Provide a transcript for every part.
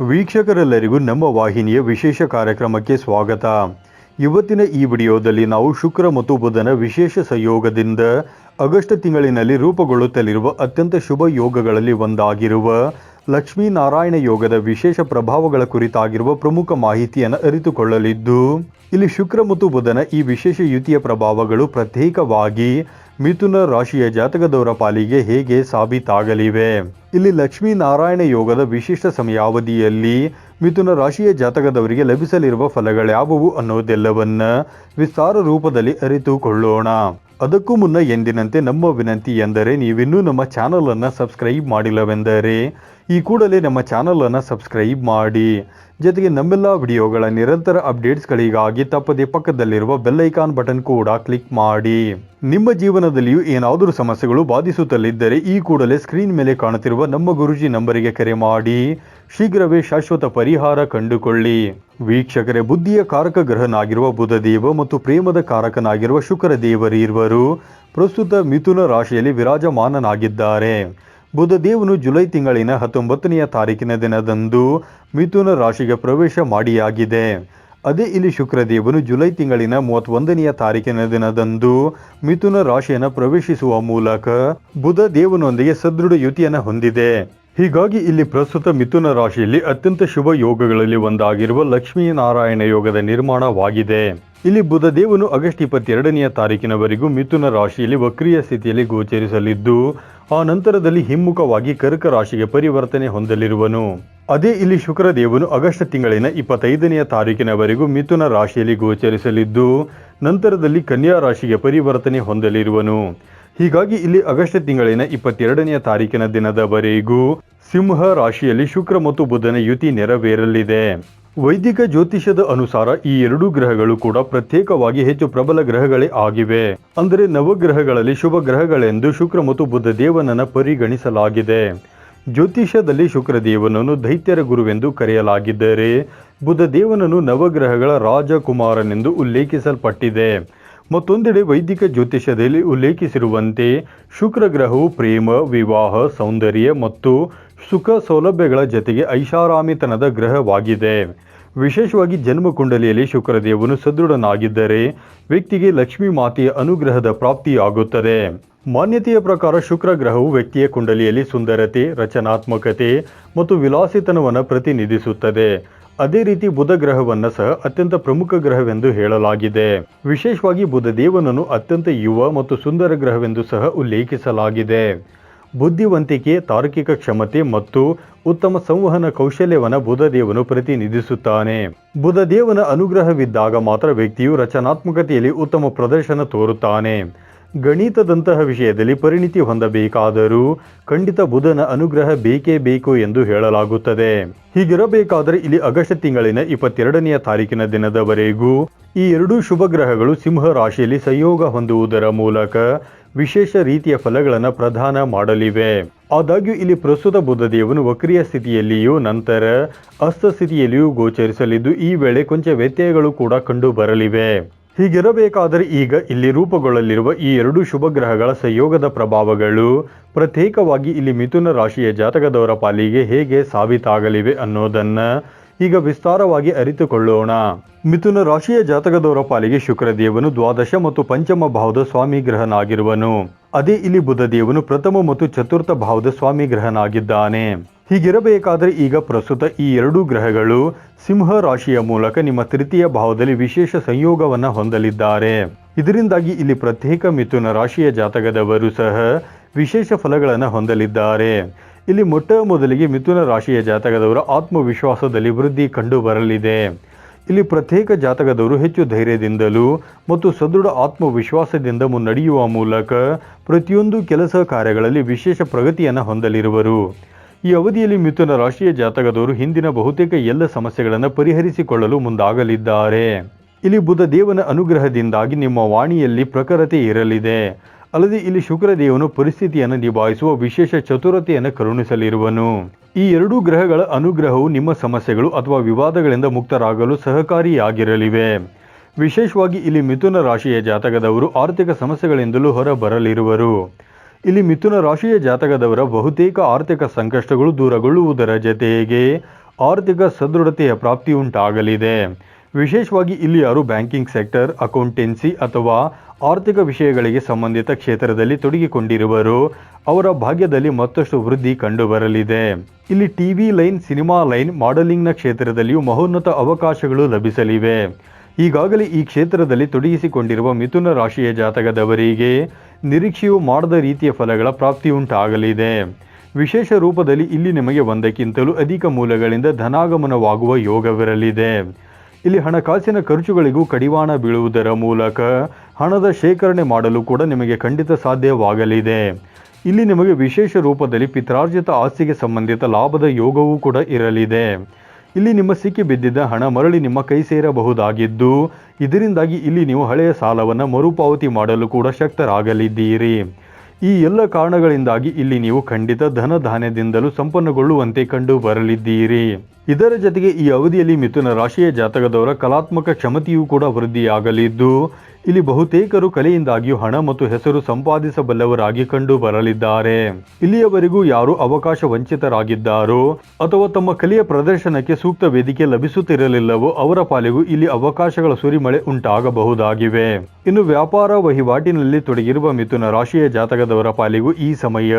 ವೀಕ್ಷಕರೆಲ್ಲರಿಗೂ ನಮ್ಮ ವಾಹಿನಿಯ ವಿಶೇಷ ಕಾರ್ಯಕ್ರಮಕ್ಕೆ ಸ್ವಾಗತ. ಇವತ್ತಿನ ಈ ವಿಡಿಯೋದಲ್ಲಿ ನಾವು ಶುಕ್ರ ಮತ್ತು ಬುಧನ ವಿಶೇಷ ಸಂಯೋಗದಿಂದ ಆಗಸ್ಟ್ ತಿಂಗಳಿನಲ್ಲಿ ರೂಪುಗೊಳ್ಳುತ್ತಲಿರುವ ಅತ್ಯಂತ ಶುಭ ಯೋಗಗಳಲ್ಲಿ ಒಂದಾಗಿರುವ ಲಕ್ಷ್ಮೀನಾರಾಯಣ ಯೋಗದ ವಿಶೇಷ ಪ್ರಭಾವಗಳ ಕುರಿತಾಗಿರುವ ಪ್ರಮುಖ ಮಾಹಿತಿಯನ್ನು ಅರಿತುಕೊಳ್ಳಲಿದ್ದು, ಇಲ್ಲಿ ಶುಕ್ರ ಮತ್ತು ಬುಧನ ಈ ವಿಶೇಷ ಯುತಿಯ ಪ್ರಭಾವಗಳು ಪ್ರತ್ಯೇಕವಾಗಿ ಮಿಥುನ ರಾಶಿಯ ಜಾತಕದವರ ಪಾಲಿಗೆ ಹೇಗೆ ಸಾಬೀತಾಗಲಿವೆ? ಇಲ್ಲಿ ಲಕ್ಷ್ಮೀ ನಾರಾಯಣ ಯೋಗದ ವಿಶಿಷ್ಟ ಸಮಯಾವಧಿಯಲ್ಲಿ ಮಿಥುನ ರಾಶಿಯ ಜಾತಕದವರಿಗೆ ಲಭಿಸಲಿರುವ ಫಲಗಳ್ಯಾವುವು ಅನ್ನೋದೆಲ್ಲವನ್ನ ವಿಸ್ತಾರ ರೂಪದಲ್ಲಿ ಅರಿತುಕೊಳ್ಳೋಣ. ಅದಕ್ಕೂ ಮುನ್ನ ಎಂದಿನಂತೆ ನಮ್ಮ ವಿನಂತಿ ಎಂದರೆ ನೀವಿನ್ನೂ ನಮ್ಮ ಚಾನಲನ್ನು ಸಬ್ಸ್ಕ್ರೈಬ್ ಮಾಡಿಲ್ಲವೆಂದರೆ ಈ ಕೂಡಲೇ ನಮ್ಮ ಚಾನಲನ್ನು ಸಬ್ಸ್ಕ್ರೈಬ್ ಮಾಡಿ. ಜೊತೆಗೆ ನಮ್ಮೆಲ್ಲ ವಿಡಿಯೋಗಳ ನಿರಂತರ ಅಪ್ಡೇಟ್ಸ್ಗಳಿಗಾಗಿ ತಪ್ಪದೆ ಪಕ್ಕದಲ್ಲಿರುವ ಬೆಲ್ಲೈಕಾನ್ ಬಟನ್ ಕೂಡ ಕ್ಲಿಕ್ ಮಾಡಿ. ನಿಮ್ಮ ಜೀವನದಲ್ಲಿಯೂ ಏನಾದರೂ ಸಮಸ್ಯೆಗಳು ಬಾಧಿಸುತ್ತಲಿದ್ದರೆ ಈ ಕೂಡಲೇ ಸ್ಕ್ರೀನ್ ಮೇಲೆ ಕಾಣುತ್ತಿರುವ ನಮ್ಮ ಗುರುಜಿ ನಂಬರಿಗೆ ಕರೆ ಮಾಡಿ. ಶೀಘ್ರವೇ ಶಾಶ್ವತ ಪರಿಹಾರ ಕಂಡುಕೊಳ್ಳಿ. ವೀಕ್ಷಕರೇ, ಬುದ್ಧಿಯ ಕಾರಕ ಗ್ರಹನಾಗಿರುವ ಬುಧದೇವ ಮತ್ತು ಪ್ರೇಮದ ಕಾರಕನಾಗಿರುವ ಶುಕ್ರ ದೇವರಿರುವರು ಪ್ರಸ್ತುತ ಮಿಥುನ ರಾಶಿಯಲ್ಲಿ ವಿರಾಜಮಾನನಾಗಿದ್ದಾರೆ. ಬುಧದೇವನು ಜುಲೈ ತಿಂಗಳಿನ ಹತ್ತೊಂಬತ್ತನೆಯ ತಾರೀಕಿನ ದಿನದಂದು ಮಿಥುನ ರಾಶಿಗೆ ಪ್ರವೇಶ ಮಾಡಿಯಾಗಿದೆ. ಅದೇ ಇಲ್ಲಿ ಶುಕ್ರದೇವನು ಜುಲೈ ತಿಂಗಳಿನ ಮೂವತ್ತೊಂದನೆಯ ತಾರೀಕಿನ ದಿನದಂದು ಮಿಥುನ ರಾಶಿಯನ್ನು ಪ್ರವೇಶಿಸುವ ಮೂಲಕ ಬುಧ ದೇವನೊಂದಿಗೆ ಸದೃಢ ಯುತಿಯನ್ನು ಹೊಂದಿದೆ. ಹೀಗಾಗಿ ಇಲ್ಲಿ ಪ್ರಸ್ತುತ ಮಿಥುನ ರಾಶಿಯಲ್ಲಿ ಅತ್ಯಂತ ಶುಭ ಯೋಗಗಳಲ್ಲಿ ಒಂದಾಗಿರುವ ಲಕ್ಷ್ಮೀನಾರಾಯಣ ಯೋಗದ ನಿರ್ಮಾಣವಾಗಿದೆ. ಇಲ್ಲಿ ಬುಧ ದೇವನು ಆಗಸ್ಟ್ ಇಪ್ಪತ್ತೆರಡನೆಯ ತಾರೀಕಿನವರೆಗೂ ಮಿಥುನ ರಾಶಿಯಲ್ಲಿ ವಕ್ರಿಯ ಸ್ಥಿತಿಯಲ್ಲಿ ಗೋಚರಿಸಲಿದ್ದು ಆ ನಂತರದಲ್ಲಿ ಹಿಮ್ಮುಖವಾಗಿ ಕರ್ಕ ರಾಶಿಗೆ ಪರಿವರ್ತನೆ ಹೊಂದಲಿರುವನು. ಅದೇ ಇಲ್ಲಿ ಶುಕ್ರ ದೇವನು ಆಗಸ್ಟ್ ತಿಂಗಳಿನ ಇಪ್ಪತ್ತೈದನೆಯ ತಾರೀಕಿನವರೆಗೂ ಮಿಥುನ ರಾಶಿಯಲ್ಲಿ ಗೋಚರಿಸಲಿದ್ದು, ನಂತರದಲ್ಲಿ ಕನ್ಯಾ ರಾಶಿಗೆ ಪರಿವರ್ತನೆ ಹೊಂದಲಿರುವನು. ಹೀಗಾಗಿ ಇಲ್ಲಿ ಆಗಸ್ಟ್ ತಿಂಗಳಿನ ಇಪ್ಪತ್ತೆರಡನೆಯ ತಾರೀಕಿನ ದಿನದವರೆಗೂ ಸಿಂಹ ರಾಶಿಯಲ್ಲಿ ಶುಕ್ರ ಮತ್ತು ಬುಧನ ಯುತಿ ನೆರವೇರಲಿದೆ. ವೈದಿಕ ಜ್ಯೋತಿಷ್ಯದ ಅನುಸಾರ ಈ ಎರಡೂ ಗ್ರಹಗಳು ಕೂಡ ಪ್ರತ್ಯೇಕವಾಗಿ ಹೆಚ್ಚು ಪ್ರಬಲ ಗ್ರಹಗಳೇ ಆಗಿವೆ. ಅಂದರೆ ನವಗ್ರಹಗಳಲ್ಲಿ ಶುಭ ಗ್ರಹಗಳೆಂದು ಶುಕ್ರ ಮತ್ತು ಬುದ್ಧ ದೇವನನ್ನು ಪರಿಗಣಿಸಲಾಗಿದೆ. ಜ್ಯೋತಿಷ್ಯದಲ್ಲಿ ಶುಕ್ರ ದೇವನನ್ನು ದೈತ್ಯರ ಗುರುವೆಂದು ಕರೆಯಲಾಗಿದ್ದರೆ ಬುದ್ಧ ದೇವನನ್ನು ನವಗ್ರಹಗಳ ರಾಜಕುಮಾರನೆಂದು ಉಲ್ಲೇಖಿಸಲ್ಪಟ್ಟಿದೆ. ಮತ್ತೊಂದೆಡೆ ವೈದಿಕ ಜ್ಯೋತಿಷ್ಯದಲ್ಲಿ ಉಲ್ಲೇಖಿಸಿರುವಂತೆ ಶುಕ್ರ ಗ್ರಹವು ಪ್ರೇಮ, ವಿವಾಹ, ಸೌಂದರ್ಯ ಮತ್ತು ಸುಖ ಸೌಲಭ್ಯಗಳ ಜೊತೆಗೆ ಐಷಾರಾಮಿತನದ ಗ್ರಹವಾಗಿದೆ. ವಿಶೇಷವಾಗಿ ಜನ್ಮ ಕುಂಡಲಿಯಲ್ಲಿ ಶುಕ್ರದೇವನು ಸದೃಢನಾಗಿದ್ದರೆ ವ್ಯಕ್ತಿಗೆ ಲಕ್ಷ್ಮೀ ಮಾತೆಯ ಅನುಗ್ರಹದ ಪ್ರಾಪ್ತಿಯಾಗುತ್ತದೆ. ಮಾನ್ಯತೆಯ ಪ್ರಕಾರ ಶುಕ್ರ ಗ್ರಹವು ವ್ಯಕ್ತಿಯ ಕುಂಡಲಿಯಲ್ಲಿ ಸುಂದರತೆ, ರಚನಾತ್ಮಕತೆ ಮತ್ತು ವಿಲಾಸಿತನವನ್ನು ಪ್ರತಿನಿಧಿಸುತ್ತದೆ. ಅದೇ ರೀತಿ ಬುಧ ಗ್ರಹವನ್ನು ಸಹ ಅತ್ಯಂತ ಪ್ರಮುಖ ಗ್ರಹವೆಂದು ಹೇಳಲಾಗಿದೆ. ವಿಶೇಷವಾಗಿ ಬುಧ ದೇವನನ್ನು ಅತ್ಯಂತ ಯುವ ಮತ್ತು ಸುಂದರ ಗ್ರಹವೆಂದು ಸಹ ಉಲ್ಲೇಖಿಸಲಾಗಿದೆ. ಬುದ್ಧಿವಂತಿಕೆ, ತಾರ್ಕಿಕ ಕ್ಷಮತೆ ಮತ್ತು ಉತ್ತಮ ಸಂವಹನ ಕೌಶಲ್ಯವನ್ನು ಬುಧದೇವನು ಪ್ರತಿನಿಧಿಸುತ್ತಾನೆ. ಬುಧದೇವನ ಅನುಗ್ರಹವಿದ್ದಾಗ ಮಾತ್ರ ವ್ಯಕ್ತಿಯು ರಚನಾತ್ಮಕತೆಯಲ್ಲಿ ಉತ್ತಮ ಪ್ರದರ್ಶನ ತೋರುತ್ತಾನೆ. ಗಣಿತದಂತಹ ವಿಷಯದಲ್ಲಿ ಪರಿಣಿತಿ ಹೊಂದಬೇಕಾದರೂ ಖಂಡಿತ ಬುಧನ ಅನುಗ್ರಹ ಬೇಕೇ ಬೇಕು ಎಂದು ಹೇಳಲಾಗುತ್ತದೆ. ಹೀಗಿರಬೇಕಾದರೆ ಇಲ್ಲಿ ಆಗಸ್ಟ್ ತಿಂಗಳಿನ ಇಪ್ಪತ್ತೆರಡನೆಯ ತಾರೀಕಿನ ದಿನದವರೆಗೂ ಈ ಎರಡೂ ಶುಭ ಗ್ರಹಗಳು ಸಿಂಹ ರಾಶಿಯಲ್ಲಿ ಸಂಯೋಗ ಹೊಂದುವುದರ ಮೂಲಕ ವಿಶೇಷ ರೀತಿಯ ಫಲಗಳನ್ನು ಪ್ರದಾನ ಮಾಡಲಿವೆ. ಆದಾಗ್ಯೂ ಇಲ್ಲಿ ಪ್ರಸ್ತುತ ಬುಧದೇವನು ವಕ್ರಿಯ ಸ್ಥಿತಿಯಲ್ಲಿಯೂ ನಂತರ ಅಸ್ತ ಸ್ಥಿತಿಯಲ್ಲಿಯೂ ಗೋಚರಿಸಲಿದ್ದು ಈ ವೇಳೆ ಕೊಂಚ ವ್ಯತ್ಯಯಗಳು ಕೂಡ ಕಂಡು ಬರಲಿವೆ. ಹೀಗಿರಬೇಕಾದರೆ ಈಗ ಇಲ್ಲಿ ರೂಪುಗೊಳ್ಳಲಿರುವ ಈ ಎರಡು ಶುಭ ಗ್ರಹಗಳ ಸಂಯೋಗದ ಪ್ರಭಾವಗಳು ಪ್ರತ್ಯೇಕವಾಗಿ ಇಲ್ಲಿ ಮಿಥುನ ರಾಶಿಯ ಜಾತಕದವರ ಪಾಲಿಗೆ ಹೇಗೆ ಸಾಬೀತಾಗಲಿವೆ ಅನ್ನೋದನ್ನ ಈಗ ವಿಸ್ತಾರವಾಗಿ ಅರಿತುಕೊಳ್ಳೋಣ. ಮಿಥುನ ರಾಶಿಯ ಜಾತಕದವರ ಪಾಲಿಗೆ ಶುಕ್ರದೇವನು ದ್ವಾದಶ ಮತ್ತು ಪಂಚಮ ಭಾವದ ಸ್ವಾಮಿ ಗ್ರಹನಾಗಿರುವನು. ಅದೇ ಇಲ್ಲಿ ಬುಧದೇವನು ಪ್ರಥಮ ಮತ್ತು ಚತುರ್ಥ ಭಾವದ ಸ್ವಾಮಿ ಗ್ರಹನಾಗಿದ್ದಾನೆ. ಹೀಗಿರಬೇಕಾದರೆ ಈಗ ಪ್ರಸ್ತುತ ಈ ಎರಡೂ ಗ್ರಹಗಳು ಸಿಂಹ ರಾಶಿಯ ಮೂಲಕ ನಿಮ್ಮ ತೃತೀಯ ಭಾವದಲ್ಲಿ ವಿಶೇಷ ಸಂಯೋಗವನ್ನು ಹೊಂದಲಿದ್ದಾರೆ. ಇದರಿಂದಾಗಿ ಇಲ್ಲಿ ಪ್ರತ್ಯೇಕ ಮಿಥುನ ರಾಶಿಯ ಜಾತಕದವರು ಸಹ ವಿಶೇಷ ಫಲಗಳನ್ನು ಹೊಂದಲಿದ್ದಾರೆ. ಇಲ್ಲಿ ಮೊಟ್ಟ ಮೊದಲಿಗೆ ಮಿಥುನ ರಾಶಿಯ ಜಾತಕದವರ ಆತ್ಮವಿಶ್ವಾಸದಲ್ಲಿ ವೃದ್ಧಿ ಕಂಡು ಬರಲಿದೆ ಇಲ್ಲಿ ಪ್ರತ್ಯೇಕ ಜಾತಕದವರು ಹೆಚ್ಚು ಧೈರ್ಯದಿಂದಲೂ ಮತ್ತು ಸದೃಢ ಆತ್ಮವಿಶ್ವಾಸದಿಂದ ಮುನ್ನಡೆಯುವ ಮೂಲಕ ಪ್ರತಿಯೊಂದು ಕೆಲಸ ಕಾರ್ಯಗಳಲ್ಲಿ ವಿಶೇಷ ಪ್ರಗತಿಯನ್ನು ಹೊಂದಲಿರುವರು. ಈ ಅವಧಿಯಲ್ಲಿ ಮಿಥುನ ರಾಶಿಯ ಜಾತಕದವರು ಹಿಂದಿನ ಬಹುತೇಕ ಎಲ್ಲ ಸಮಸ್ಯೆಗಳನ್ನು ಪರಿಹರಿಸಿಕೊಳ್ಳಲು ಮುಂದಾಗಲಿದ್ದಾರೆ. ಇಲ್ಲಿ ಬುಧ ದೇವನ ಅನುಗ್ರಹದಿಂದಾಗಿ ನಿಮ್ಮ ವಾಣಿಯಲ್ಲಿ ಪ್ರಖರತೆ ಇರಲಿದೆ. ಅಲ್ಲದೆ ಇಲ್ಲಿ ಶುಕ್ರದೇವನು ಪರಿಸ್ಥಿತಿಯನ್ನು ನಿಭಾಯಿಸುವ ವಿಶೇಷ ಚತುರತೆಯನ್ನು ಕರುಣಿಸಲಿರುವನು. ಈ ಎರಡೂ ಗ್ರಹಗಳ ಅನುಗ್ರಹವು ನಿಮ್ಮ ಸಮಸ್ಯೆಗಳು ಅಥವಾ ವಿವಾದಗಳಿಂದ ಮುಕ್ತರಾಗಲು ಸಹಕಾರಿಯಾಗಿರಲಿವೆ. ವಿಶೇಷವಾಗಿ ಇಲ್ಲಿ ಮಿಥುನ ರಾಶಿಯ ಜಾತಕದವರು ಆರ್ಥಿಕ ಸಮಸ್ಯೆಗಳಿಂದಲೂ ಹೊರಬರಲಿರುವರು. ಇಲ್ಲಿ ಮಿಥುನ ರಾಶಿಯ ಜಾತಕದವರ ಬಹುತೇಕ ಆರ್ಥಿಕ ಸಂಕಷ್ಟಗಳು ದೂರಗೊಳ್ಳುವುದರ ಜತೆಗೆ ಆರ್ಥಿಕ ಸದೃಢತೆಯ ಪ್ರಾಪ್ತಿ ಉಂಟಾಗಲಿದೆ ವಿಶೇಷವಾಗಿ ಇಲ್ಲಿ ಯಾರು ಬ್ಯಾಂಕಿಂಗ್ ಸೆಕ್ಟರ್, ಅಕೌಂಟೆನ್ಸಿ ಅಥವಾ ಆರ್ಥಿಕ ವಿಷಯಗಳಿಗೆ ಸಂಬಂಧಿತ ಕ್ಷೇತ್ರದಲ್ಲಿ ತೊಡಗಿಕೊಂಡಿರುವರು, ಅವರ ಭಾಗ್ಯದಲ್ಲಿ ಮತ್ತಷ್ಟು ವೃದ್ಧಿ ಕಂಡುಬರಲಿದೆ. ಇಲ್ಲಿ ಟಿವಿ ಲೈನ್, ಸಿನಿಮಾ ಲೈನ್, ಮಾಡೆಲಿಂಗ್ನ ಕ್ಷೇತ್ರದಲ್ಲಿಯೂ ಮಹೋನ್ನತ ಅವಕಾಶಗಳು ಲಭಿಸಲಿವೆ. ಈಗಾಗಲೇ ಈ ಕ್ಷೇತ್ರದಲ್ಲಿ ತೊಡಗಿಸಿಕೊಂಡಿರುವ ಮಿಥುನ ರಾಶಿಯ ಜಾತಕದವರಿಗೆ ನಿರೀಕ್ಷೆಯು ಮಾಡದ ರೀತಿಯ ಫಲಗಳ ಪ್ರಾಪ್ತಿಯುಂಟಾಗಲಿದೆ ವಿಶೇಷ ರೂಪದಲ್ಲಿ ಇಲ್ಲಿ ನಿಮಗೆ ಒಂದಕ್ಕಿಂತಲೂ ಅಧಿಕ ಮೂಲಗಳಿಂದ ಧನಾಗಮನವಾಗುವ ಯೋಗವಿರಲಿದೆ. ಇಲ್ಲಿ ಹಣಕಾಸಿನ ಖರ್ಚುಗಳಿಗೂ ಕಡಿವಾಣ ಬೀಳುವುದರ ಮೂಲಕ ಹಣದ ಶೇಖರಣೆ ಮಾಡಲು ಕೂಡ ನಿಮಗೆ ಖಂಡಿತ ಸಾಧ್ಯವಾಗಲಿದೆ. ಇಲ್ಲಿ ನಿಮಗೆ ವಿಶೇಷ ರೂಪದಲ್ಲಿ ಪಿತ್ರಾರ್ಜಿತ ಆಸ್ತಿಗೆ ಸಂಬಂಧಿತ ಲಾಭದ ಯೋಗವೂ ಕೂಡ ಇರಲಿದೆ. ಇಲ್ಲಿ ನಿಮ್ಮ ಸಿಕ್ಕಿ ಬಿದ್ದಿದ್ದ ಹಣ ಮರಳಿ ನಿಮ್ಮ ಕೈ ಸೇರಬಹುದಾಗಿದ್ದು, ಇದರಿಂದಾಗಿ ಇಲ್ಲಿ ನೀವು ಹಳೆಯ ಸಾಲವನ್ನು ಮರುಪಾವತಿ ಮಾಡಲು ಕೂಡ ಶಕ್ತರಾಗಲಿದ್ದೀರಿ. ಈ ಎಲ್ಲ ಕಾರಣಗಳಿಂದಾಗಿ ಇಲ್ಲಿ ನೀವು ಖಂಡಿತ ಧನಧಾನ್ಯದಿಂದಲೂ ಸಂಪನ್ನಗೊಳ್ಳುವಂತೆ ಕಂಡು ಬರಲಿದ್ದೀರಿ ಇದರ ಜೊತೆಗೆ ಈ ಅವಧಿಯಲ್ಲಿ ಮಿಥುನ ರಾಶಿಯ ಜಾತಕದವರ ಕಲಾತ್ಮಕ ಕ್ಷಮತೆಯೂ ಕೂಡ ವೃದ್ಧಿಯಾಗಲಿದ್ದು, ಇಲ್ಲಿ ಬಹುತೇಕರು ಕಲೆಯಿಂದಾಗಿಯೂ ಹಣ ಮತ್ತು ಹೆಸರು ಸಂಪಾದಿಸಬಲ್ಲವರಾಗಿ ಕಂಡು ಬರಲಿದ್ದಾರೆ. ಇಲ್ಲಿಯವರೆಗೂ ಯಾರು ಅವಕಾಶ ವಂಚಿತರಾಗಿದ್ದಾರೋ ಅಥವಾ ತಮ್ಮ ಕಲೆಯ ಪ್ರದರ್ಶನಕ್ಕೆ ಸೂಕ್ತ ವೇದಿಕೆ ಲಭಿಸುತ್ತಿರಲಿಲ್ಲವೋ ಅವರ ಪಾಲಿಗೂ ಇಲ್ಲಿ ಅವಕಾಶಗಳ ಸುರಿಮಳೆ ಉಂಟಾಗಬಹುದಾಗಿವೆ. ಇನ್ನು ವ್ಯಾಪಾರ ವಹಿವಾಟಿನಲ್ಲಿ ತೊಡಗಿರುವ ಮಿಥುನ ರಾಶಿಯ ಜಾತಕದವರ ಪಾಲಿಗೂ ಈ ಸಮಯ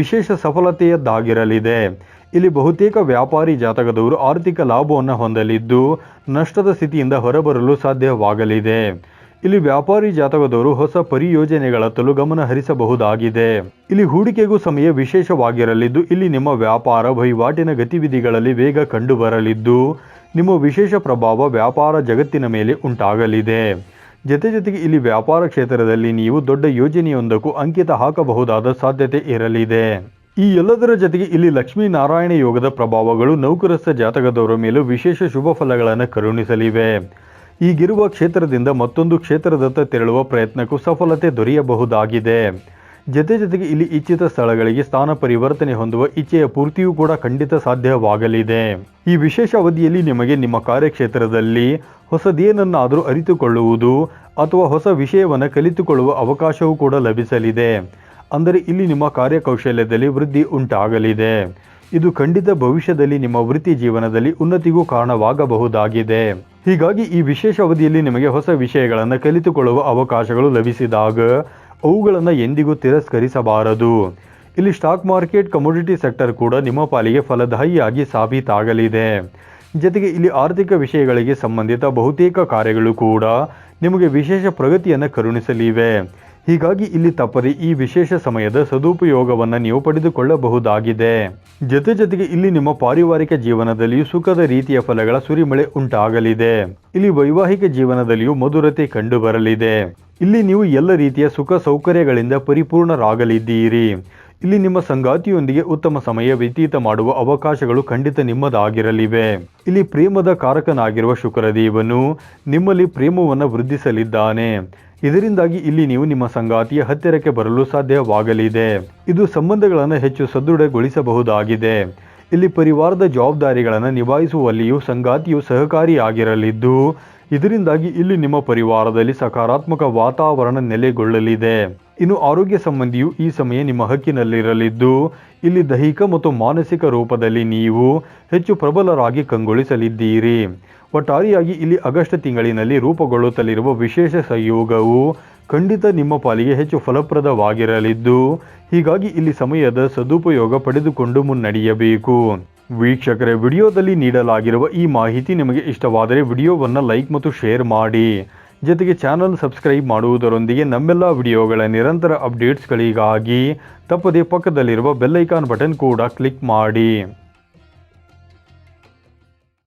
ವಿಶೇಷ ಸಫಲತೆಯದ್ದಾಗಿರಲಿದೆ. ಇಲ್ಲಿ ಬಹುತೇಕ ವ್ಯಾಪಾರಿ ಜಾತಕದವರು ಆರ್ಥಿಕ ಲಾಭವನ್ನು ಹೊಂದಲಿದ್ದು ನಷ್ಟದ ಸ್ಥಿತಿಯಿಂದ ಹೊರಬರಲು ಸಾಧ್ಯವಾಗಲಿದೆ. ಇಲ್ಲಿ ವ್ಯಾಪಾರಿ ಜಾತಕದವರು ಹೊಸ ಪರಿಯೋಜನೆಗಳತ್ತಲೂ ಗಮನ ಹರಿಸಬಹುದಾಗಿದೆ. ಇಲ್ಲಿ ಹೂಡಿಕೆಗೂ ಸಮಯ ವಿಶೇಷವಾಗಿರಲಿದ್ದು, ಇಲ್ಲಿ ನಿಮ್ಮ ವ್ಯಾಪಾರ ವಹಿವಾಟಿನ ಗತಿವಿಧಿಗಳಲ್ಲಿ ವೇಗ ಕಂಡುಬರಲಿದ್ದು, ನಿಮ್ಮ ವಿಶೇಷ ಪ್ರಭಾವ ವ್ಯಾಪಾರ ಜಗತ್ತಿನ ಮೇಲೆ ಉಂಟಾಗಲಿದೆ. ಜೊತೆ ಜೊತೆಗೆ ಇಲ್ಲಿ ವ್ಯಾಪಾರ ಕ್ಷೇತ್ರದಲ್ಲಿ ನೀವು ದೊಡ್ಡ ಯೋಜನೆಯೊಂದಕ್ಕೂ ಅಂಕಿತ ಹಾಕಬಹುದಾದ ಸಾಧ್ಯತೆ ಇರಲಿದೆ. ಈ ಎಲ್ಲದರ ಜೊತೆಗೆ ಇಲ್ಲಿ ಲಕ್ಷ್ಮೀನಾರಾಯಣ ಯೋಗದ ಪ್ರಭಾವಗಳು ನೌಕರಸ್ಥ ಜಾತಕದವರ ಮೇಲೂ ವಿಶೇಷ ಶುಭ ಫಲಗಳನ್ನು ಕರುಣಿಸಲಿವೆ. ಈಗಿರುವ ಕ್ಷೇತ್ರದಿಂದ ಮತ್ತೊಂದು ಕ್ಷೇತ್ರದತ್ತ ತೆರಳುವ ಪ್ರಯತ್ನಕ್ಕೂ ಸಫಲತೆ ದೊರೆಯಬಹುದಾಗಿದೆ. ಜೊತೆ ಜೊತೆಗೆ ಇಲ್ಲಿ ಇಚ್ಛಿತ ಸ್ಥಳಗಳಿಗೆ ಸ್ಥಾನ ಪರಿವರ್ತನೆ ಹೊಂದುವ ಇಚ್ಛೆಯ ಪೂರ್ತಿಯೂ ಕೂಡ ಖಂಡಿತ ಸಾಧ್ಯವಾಗಲಿದೆ. ಈ ವಿಶೇಷ ಅವಧಿಯಲ್ಲಿ ನಿಮಗೆ ನಿಮ್ಮ ಕಾರ್ಯಕ್ಷೇತ್ರದಲ್ಲಿ ಹೊಸದೇನನ್ನಾದರೂ ಅರಿತುಕೊಳ್ಳುವುದು ಅಥವಾ ಹೊಸ ವಿಷಯವನ್ನು ಕಲಿತುಕೊಳ್ಳುವ ಅವಕಾಶವೂ ಕೂಡ ಲಭಿಸಲಿದೆ. ಅಂದರೆ ಇಲ್ಲಿ ನಿಮ್ಮ ಕಾರ್ಯಕೌಶಲ್ಯದಲ್ಲಿ ವೃದ್ಧಿ ಉಂಟಾಗಲಿದೆ. ಇದು ಖಂಡಿತ ಭವಿಷ್ಯದಲ್ಲಿ ನಿಮ್ಮ ವೃತ್ತಿ ಜೀವನದಲ್ಲಿ ಉನ್ನತಿಗೂ ಕಾರಣವಾಗಬಹುದಾಗಿದೆ. ಹೀಗಾಗಿ ಈ ವಿಶೇಷ ಅವಧಿಯಲ್ಲಿ ನಿಮಗೆ ಹೊಸ ವಿಷಯಗಳನ್ನು ಕಲಿತುಕೊಳ್ಳುವ ಅವಕಾಶಗಳು ಲಭಿಸಿದಾಗ ಅವುಗಳನ್ನು ಎಂದಿಗೂ ತಿರಸ್ಕರಿಸಬಾರದು. ಇಲ್ಲಿ ಸ್ಟಾಕ್ ಮಾರ್ಕೆಟ್ ಕಮೋಡಿಟಿ ಸೆಕ್ಟರ್ ಕೂಡ ನಿಮ್ಮ ಪಾಲಿಗೆ ಫಲದಾಯಿಯಾಗಿ ಸಾಬೀತಾಗಲಿದೆ. ಜೊತೆಗೆ ಇಲ್ಲಿ ಆರ್ಥಿಕ ವಿಷಯಗಳಿಗೆ ಸಂಬಂಧಿತ ಬಹುತೇಕ ಕಾರ್ಯಗಳು ಕೂಡ ನಿಮಗೆ ವಿಶೇಷ ಪ್ರಗತಿಯನ್ನು ಕರುಣಿಸಲಿವೆ. ಹೀಗಾಗಿ ಇಲ್ಲಿ ತಪ್ಪದೆ ಈ ವಿಶೇಷ ಸಮಯದ ಸದುಪಯೋಗವನ್ನು ನೀವು ಪಡೆದುಕೊಳ್ಳಬಹುದಾಗಿದೆ. ಜೊತೆ ಜೊತೆಗೆ ಇಲ್ಲಿ ನಿಮ್ಮ ಪಾರಿವಾರಿಕ ಜೀವನದಲ್ಲಿಯೂ ಸುಖದ ರೀತಿಯ ಫಲಗಳ ಸುರಿಮಳೆ ಉಂಟಾಗಲಿದೆ. ಇಲ್ಲಿ ವೈವಾಹಿಕ ಜೀವನದಲ್ಲಿಯೂ ಮಧುರತೆ ಕಂಡುಬರಲಿದೆ. ಇಲ್ಲಿ ನೀವು ಎಲ್ಲ ರೀತಿಯ ಸುಖ ಸೌಕರ್ಯಗಳಿಂದ ಪರಿಪೂರ್ಣರಾಗಲಿದ್ದೀರಿ. ಇಲ್ಲಿ ನಿಮ್ಮ ಸಂಗಾತಿಯೊಂದಿಗೆ ಉತ್ತಮ ಸಮಯ ವ್ಯತೀತ ಮಾಡುವ ಅವಕಾಶಗಳು ಖಂಡಿತ ನಿಮ್ಮದಾಗಿರಲಿವೆ. ಇಲ್ಲಿ ಪ್ರೇಮದ ಕಾರಕನಾಗಿರುವ ಶುಕ್ರದೇವನು ನಿಮ್ಮಲ್ಲಿ ಪ್ರೇಮವನ್ನು ವೃದ್ಧಿಸಲಿದ್ದಾನೆ. ಇದರಿಂದಾಗಿ ಇಲ್ಲಿ ನೀವು ನಿಮ್ಮ ಸಂಗಾತಿಯ ಹತ್ತಿರಕ್ಕೆ ಬರಲು ಸಾಧ್ಯವಾಗಲಿದೆ. ಇದು ಸಂಬಂಧಗಳನ್ನು ಹೆಚ್ಚು ಸದೃಢಗೊಳಿಸಬಹುದಾಗಿದೆ. ಇಲ್ಲಿ ಪರಿವಾರದ ಜವಾಬ್ದಾರಿಗಳನ್ನು ನಿಭಾಯಿಸುವಲ್ಲಿಯೂ ಸಂಗಾತಿಯು ಸಹಕಾರಿಯಾಗಿರಲಿದ್ದು, ಇದರಿಂದಾಗಿ ಇಲ್ಲಿ ನಿಮ್ಮ ಪರಿವಾರದಲ್ಲಿ ಸಕಾರಾತ್ಮಕ ವಾತಾವರಣ ನೆಲೆಗೊಳ್ಳಲಿದೆ. ಇನ್ನು ಆರೋಗ್ಯ ಸಂಬಂಧಿಯು ಈ ಸಮಯ ನಿಮ್ಮ ಹಕ್ಕಿನಲ್ಲಿರಲಿದ್ದು, ಇಲ್ಲಿ ದೈಹಿಕ ಮತ್ತು ಮಾನಸಿಕ ರೂಪದಲ್ಲಿ ನೀವು ಹೆಚ್ಚು ಪ್ರಬಲರಾಗಿ ಕಂಗೊಳಿಸಲಿದ್ದೀರಿ. ಒಟ್ಟಾರೆಯಾಗಿ ಇಲ್ಲಿ ಆಗಸ್ಟ್ ತಿಂಗಳಿನಲ್ಲಿ ರೂಪುಗೊಳ್ಳುತ್ತಲಿರುವ ವಿಶೇಷ ಸಂಯೋಗವು ಖಂಡಿತ ನಿಮ್ಮ ಪಾಲಿಗೆ ಹೆಚ್ಚು ಫಲಪ್ರದವಾಗಿರಲಿದ್ದು, ಹೀಗಾಗಿ ಇಲ್ಲಿ ಸಮಯದ ಸದುಪಯೋಗ ಪಡೆದುಕೊಂಡು ಮುನ್ನಡೆಯಬೇಕು. ವೀಕ್ಷಕರೇ, ವಿಡಿಯೋದಲ್ಲಿ ನೀಡಲಾಗಿರುವ ಈ ಮಾಹಿತಿ ನಿಮಗೆ ಇಷ್ಟವಾದರೆ ವಿಡಿಯೋವನ್ನು ಲೈಕ್ ಮತ್ತು ಶೇರ್ ಮಾಡಿ. ಜೊತೆಗೆ ಚಾನಲ್ ಸಬ್ಸ್ಕ್ರೈಬ್ ಮಾಡುವುದರೊಂದಿಗೆ ನಮ್ಮೆಲ್ಲ ವಿಡಿಯೋಗಳ ನಿರಂತರ ಅಪ್ಡೇಟ್ಸ್ಗಳಿಗಾಗಿ ತಪ್ಪದೇ ಪಕ್ಕದಲ್ಲಿರುವ ಬೆಲ್ಲೈಕಾನ್ ಬಟನ್ ಕೂಡ ಕ್ಲಿಕ್ ಮಾಡಿ.